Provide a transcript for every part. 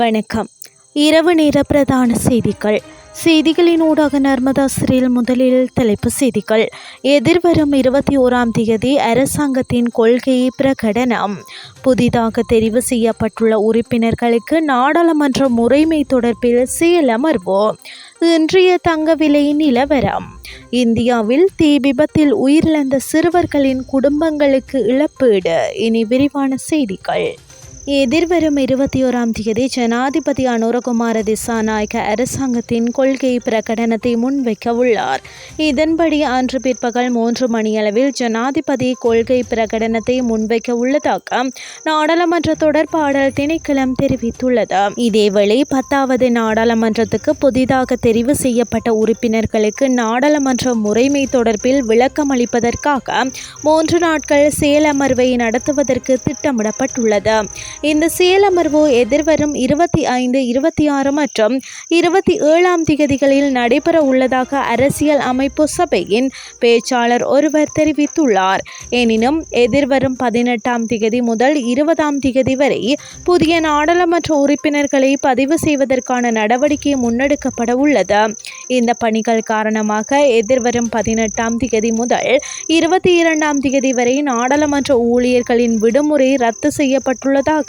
வணக்கம். இரவு நேர பிரதான செய்திகள். செய்திகளின் ஊடாக நர்மதா சிறையில் முதலில் தலைப்பு செய்திகள். எதிர்வரும் இருபத்தி ஓராம் தேதி அரசாங்கத்தின் கொள்கை பிரகடனம். புதிதாக தெரிவு செய்யப்பட்டுள்ள உறுப்பினர்களுக்கு நாடாளுமன்ற முறைமை தொடர்பில் செயலமர்வு இன்றைய தங்க விலை நிலவரம். இந்தியாவில் தீ விபத்தில் உயிரிழந்த சிறுவர்களின் குடும்பங்களுக்கு இழப்பீடு. இனி விரிவான செய்திகள். எதிர்வரும் இருபத்தி ஓராம் தேதி ஜனாதிபதி அனுரகுமார திசாநாயக்க அரசாங்கத்தின் கொள்கை பிரகடனத்தை முன்வைக்க உள்ளார் இதன்படி அன்று பிற்பகல் மூன்று மணியளவில் ஜனாதிபதி கொள்கை பிரகடனத்தை முன்வைக்க உள்ளதாக நாடாளுமன்ற தொடர்பாடல் திணைக்களம் தெரிவித்துள்ளது. இதேவேளை பத்தாவது நாடாளுமன்றத்துக்கு புதிதாக தெரிவு செய்யப்பட்ட உறுப்பினர்களுக்கு நாடாளுமன்ற முறைமை தொடர்பில் விளக்கம் அளிப்பதற்காக மூன்று நாட்கள் செயலமர்வை நடத்துவதற்கு திட்டமிடப்பட்டுள்ளது. இந்த செயலமர்வு எதிர்வரும் இருபத்தி ஐந்து இருபத்தி ஆறு மற்றும் இருபத்தி ஏழாம் திகதிகளில் நடைபெற உள்ளதாக அரசியல் அமைப்பு சபையின் பேச்சாளர் ஒருவர் தெரிவித்துள்ளார். எனினும் எதிர்வரும் பதினெட்டாம் திகதி முதல் இருபதாம் திகதி வரை புதிய நாடாளுமன்ற உறுப்பினர்களை பதிவு செய்வதற்கான நடவடிக்கை முன்னெடுக்கப்பட உள்ளது. இந்த பணிகள் காரணமாக எதிர்வரும் பதினெட்டாம் திகதி முதல் இருபத்தி இரண்டாம் திகதி வரை நாடாளுமன்ற ஊழியர்களின் விடுமுறை ரத்து செய்யப்பட்டுள்ளதாக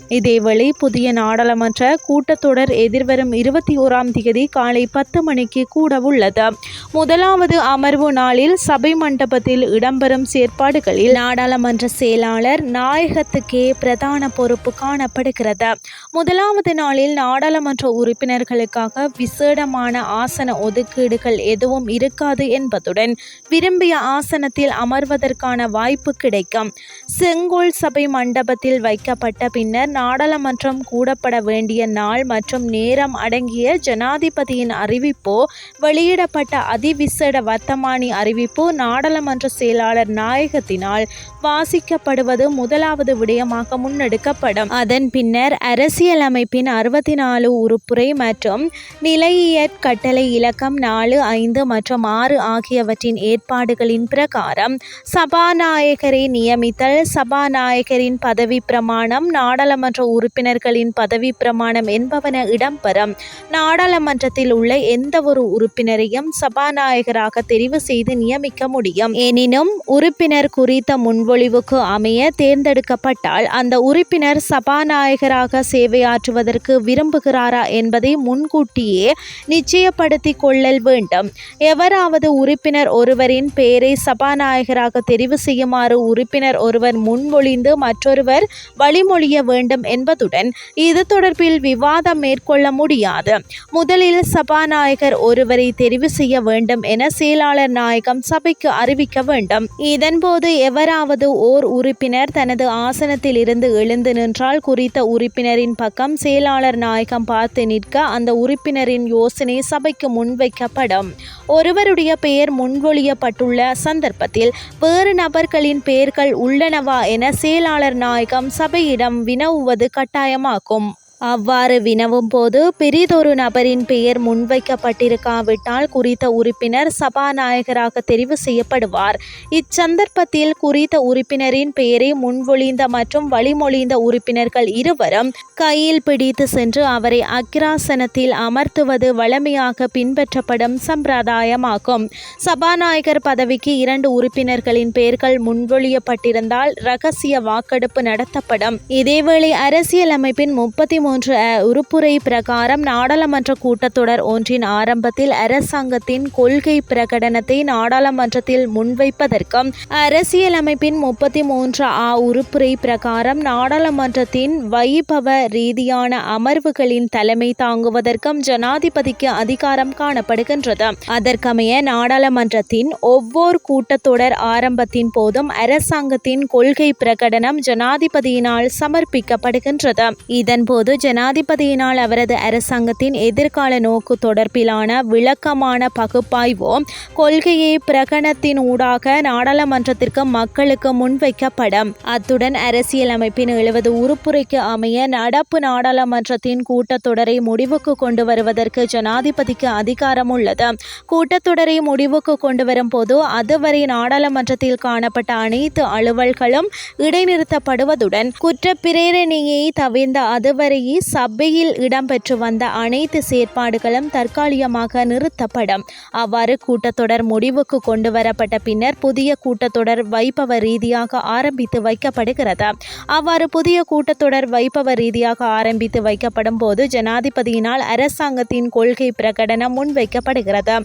இதேவேளை புதிய நாடாளுமன்ற கூட்டத்தொடர் எதிர்வரும் இருபத்தி ஓராம் தேதி காலை பத்து மணிக்கு கூட உள்ளது. முதலாவது அமர்வு நாளில் சபை மண்டபத்தில் இடம்பெறும் செயற்பாடுகளில் நாடாளுமன்ற செயலாளர் நாயகத்துக்கே பிரதான பொறுப்பு காணப்படுகிறது. முதலாவது நாளில் நாடாளுமன்ற உறுப்பினர்களுக்காக விசேடமான ஆசன ஒதுக்கீடுகள் எதுவும் இருக்காது என்பதுடன் விரும்பிய ஆசனத்தில் அமர்வதற்கான வாய்ப்பு கிடைக்கும். செங்கோல் சபை மண்டபத்தில் வைக்கப்பட்ட பின்னர் நாடாளுமன்றம் கூடப்பட வேண்டிய நாள் மற்றும் நேரம் அடங்கிய ஜனாதிபதியின் அறிவிப்போ வெளியிடப்பட்ட அதிவிசேட வர்த்தமானி அறிவிப்பு நாடாளுமன்ற செயலாளர் நாயகத்தினால் வாசிக்கப்படுவது முதலாவது விடயமாக முன்னெடுக்கப்படும். அதன் பின்னர் அரசியலமைப்பின் அறுபத்தி நாலு உறுப்புரை மற்றும் நிலையியற் கட்டளை இலக்கம் நாலு ஐந்து மற்றும் ஆறு ஆகியவற்றின் ஏற்பாடுகளின் பிரகாரம் சபாநாயகரை நியமித்தல் சபாநாயகரின் பதவி பிரமாணம் நாடாளுமன்ற உறுப்பினர்களின் பதவி பிரமாணம் என்பவன இடம்பெறும். நாடாளுமன்றத்தில் உள்ள எந்த ஒரு உறுப்பினரையும் சபாநாயகராக தெரிவு செய்து நியமிக்க முடியும். எனினும் உறுப்பினர் குறித்த முன்மொழிவுக்கு அமைய தேர்ந்தெடுக்கப்பட்டால் அந்த உறுப்பினர் சபாநாயகராக சேவையாற்றுவதற்கு விரும்புகிறாரா என்பதை முன்கூட்டியே நிச்சயப்படுத்திக் கொள்ளல் வேண்டும். எவராவது உறுப்பினர் ஒருவரின் பெயரை சபாநாயகராக தெரிவு செய்யுமாறு உறுப்பினர் ஒருவர் முன்மொழிந்து மற்றொருவர் வழிமொழிய வேண்டும் என்பதுடன் இது தொடர்பில் விவாதம் மேற்கொள்ள முடியாது. முதலில் சபாநாயகர் ஒருவரை தெரிவு செய்ய வேண்டும் என செயலாளர் நாயகம் சபைக்கு அறிவிக்க வேண்டும். இதன்போது எவராவது ஓர் உறுப்பினர் தனது ஆசனத்தில் இருந்து எழுந்து நின்றால் குறித்த உறுப்பினரின் பக்கம் செயலாளர் நாயகம் பார்த்து நிற்க அந்த உறுப்பினரின் யோசனை சபைக்கு முன்வைக்கப்படும். ஒருவருடைய பெயர் முன்மொழியப்பட்டுள்ள சந்தர்ப்பத்தில் வேறு நபர்களின் பெயர்கள் உள்ளனவா என செயலாளர் நாயகம் சபையிடம் வினவு வினவுவது கட்டாயமாக்கும். அவ்வாறு வினவும் போது பிரிதொரு நபரின் பெயர் முன்வைக்கப்பட்டிருக்காவிட்டால் குறித்த உறுப்பினர் சபாநாயகராக தெரிவு செய்யப்படுவார். இச்சந்தர்ப்பத்தில் குறித்த உறுப்பினரின் பெயரை முன்மொழிந்த மற்றும் வழிமொழிந்த உறுப்பினர்கள் இருவரும் கையில் பிடித்து சென்று அவரை அக்கிராசனத்தில் அமர்த்துவது வழமையாக பின்பற்றப்படும் சம்பிரதாயமாகும். சபாநாயகர் பதவிக்கு இரண்டு உறுப்பினர்களின் பெயர்கள் முன்மொழியப்பட்டிருந்தால் ரகசிய வாக்கெடுப்பு நடத்தப்படும். இதேவேளை அரசியலமைப்பின் முப்பத்தி மூன்று உறுப்புரை பிரகாரம் நாடாளுமன்ற கூட்டத்தொடர் ஒன்றின் ஆரம்பத்தில் அரசாங்கத்தின் கொள்கை பிரகடனத்தை நாடாளுமன்றத்தில் முன்வைப்பதற்கும் அரசியலமைப்பின் முப்பத்தி மூன்று ஆ உறுப்புரை பிரகாரம் நாடாளுமன்றத்தின் வைபவ ரீதியான அமர்வுகளின் தலைமை தாங்குவதற்கும் ஜனாதிபதிக்கு அதிகாரம் காணப்படுகின்றது. அதற்கமைய நாடாளுமன்றத்தின் ஒவ்வொரு கூட்டத்தொடர் ஆரம்பத்தின் போதும் அரசாங்கத்தின் கொள்கை பிரகடனம் ஜனாதிபதியினால் சமர்ப்பிக்கப்படுகின்றது. இதன்போது ஜனாதிபதியினால் அவரது அரசாங்கத்தின் எதிர்கால நோக்கு தொடர்பிலான விளக்கமான பகுப்பாய்வோ கொள்கையை பிரகடனத்தினூடாக நாடாளுமன்றத்திற்கு மக்களுக்கு முன்வைக்கப்படும். அத்துடன் அரசியலமைப்பின் எழுபது உறுப்புரைக்கு அமைய நடப்பு நாடாளுமன்றத்தின் கூட்டத்தொடரை முடிவுக்கு கொண்டு வருவதற்கு ஜனாதிபதிக்கு அதிகாரம் உள்ளது கூட்டத்தொடரை முடிவுக்கு கொண்டு வரும் போது அதுவரை நாடாளுமன்றத்தில் காணப்பட்ட அனைத்து அலுவல்களும் இடைநிறுத்தப்படுவதுடன் குற்றப்பிரேரணையை தவிர்ந்த அதுவரை அதுவரையே சபையில் இடம்பெற்று வந்த அனைத்து செயற்பாடுகளும் தற்காலிகமாக நிறுத்தப்படும். அவ்வாறு கூட்டத்தொடர் முடிவுக்கு கொண்டு வரப்பட்ட பின்னர் புதிய கூட்டத்தொடர் வைபவ ரீதியாக ஆரம்பித்து வைக்கப்படுகிறது. அவ்வாறு புதிய கூட்டத்தொடர் வைபவ ரீதியாக ஆரம்பித்து வைக்கப்படும் போது ஜனாதிபதியினால் அரசாங்கத்தின் கொள்கை பிரகடனம் முன்வைக்கப்படுகிறது.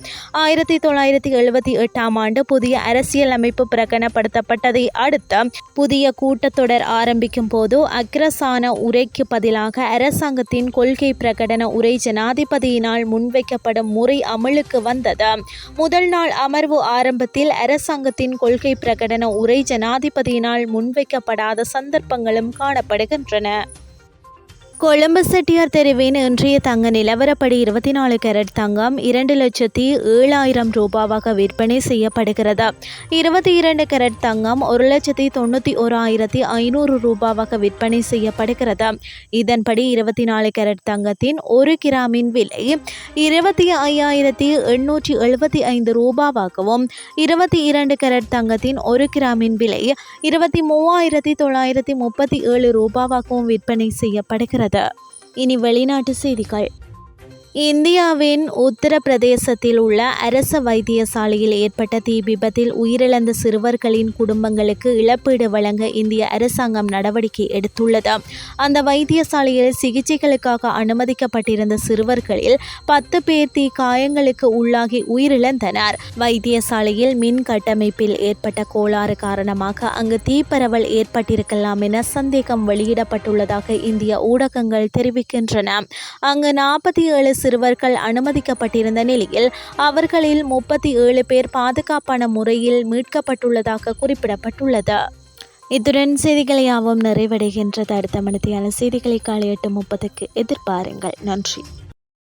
ஆயிரத்தி தொள்ளாயிரத்தி எழுபத்தி எட்டாம் ஆண்டு புதிய அரசியலமைப்பு பிரகடனப்படுத்தப்பட்டதை அடுத்து புதிய கூட்டத்தொடர் ஆரம்பிக்கும் போது அக்ரசான உரைக்கு பதிலாக அரசாங்கத்தின் கொள்கை பிரகடன உரை ஜனாதிபதியினால் முன்வைக்கப்படும் முறை அமலுக்கு வந்தது. முதல் நாள் அமர்வு ஆரம்பத்தில் அரசாங்கத்தின் கொள்கை பிரகடன உரை ஜனாதிபதியினால் முன்வைக்கப்படாத சந்தர்ப்பங்களும் காணப்படுகின்றன. கொழும்பு செட்டியார் தெருவின் இன்றைய தங்க நிலவரப்படி இருபத்தி நாலு கேரட் தங்கம் இரண்டு லட்சத்தி ஏழாயிரம் ரூபாவாக விற்பனை செய்யப்படுகிறது. இருபத்தி இரண்டு கேரட் தங்கம் ஒரு லட்சத்தி தொண்ணூற்றி ஓராயிரத்தி ஐநூறு ரூபாவாக விற்பனை செய்யப்படுகிறது. இதன்படி இருபத்தி நாலு கேரட் தங்கத்தின் ஒரு கிராமின் விலை இருபத்தி ஐயாயிரத்தி எண்ணூற்றி எழுபத்தி ஐந்து ரூபாவாகவும் இருபத்தி இரண்டு கேரட் தங்கத்தின் ஒரு கிராமின் விலை இருபத்தி மூவாயிரத்தி தொள்ளாயிரத்தி முப்பத்தி ஏழு ரூபாவாகவும் விற்பனை செய்யப்படுகிறது. இனி வெளிநாட்டு செய்திகள். இந்தியாவின் உத்தரப்பிரதேசத்தில் உள்ள அரச வைத்தியசாலையில் ஏற்பட்ட தீ விபத்தில் உயிரிழந்த சிறுவர்களின் குடும்பங்களுக்கு இழப்பீடு வழங்க இந்திய அரசாங்கம் நடவடிக்கை எடுத்துள்ளது. அந்த வைத்தியசாலையில் சிகிச்சைகளுக்காக அனுமதிக்கப்பட்டிருந்த சிறுவர்களில் பத்து பேர் தீ காயங்களுக்கு உள்ளாகி உயிரிழந்தனர். வைத்தியசாலையில் மின் கட்டமைப்பில் ஏற்பட்ட கோளாறு காரணமாக அங்கு தீப்பரவல் ஏற்பட்டிருக்கலாம் என சந்தேகம் வெளியிடப்பட்டுள்ளதாக இந்திய ஊடகங்கள் தெரிவிக்கின்றன. அங்கு நாற்பத்தி ஏழு சிறுவர்கள் அனுமதிக்கப்பட்டிருந்த நிலையில் அவர்களில் முப்பத்தி ஏழு பேர் பாதுகாப்பான முறையில் மீட்கப்பட்டுள்ளதாக குறிப்பிடப்பட்டுள்ளது. இத்துடன் செய்திகளை யாவும் நிறைவடைகின்றது. அடுத்த மணித்தியான செய்திகளை காலை எட்டு முப்பதுக்கு எதிர்பாருங்கள். நன்றி.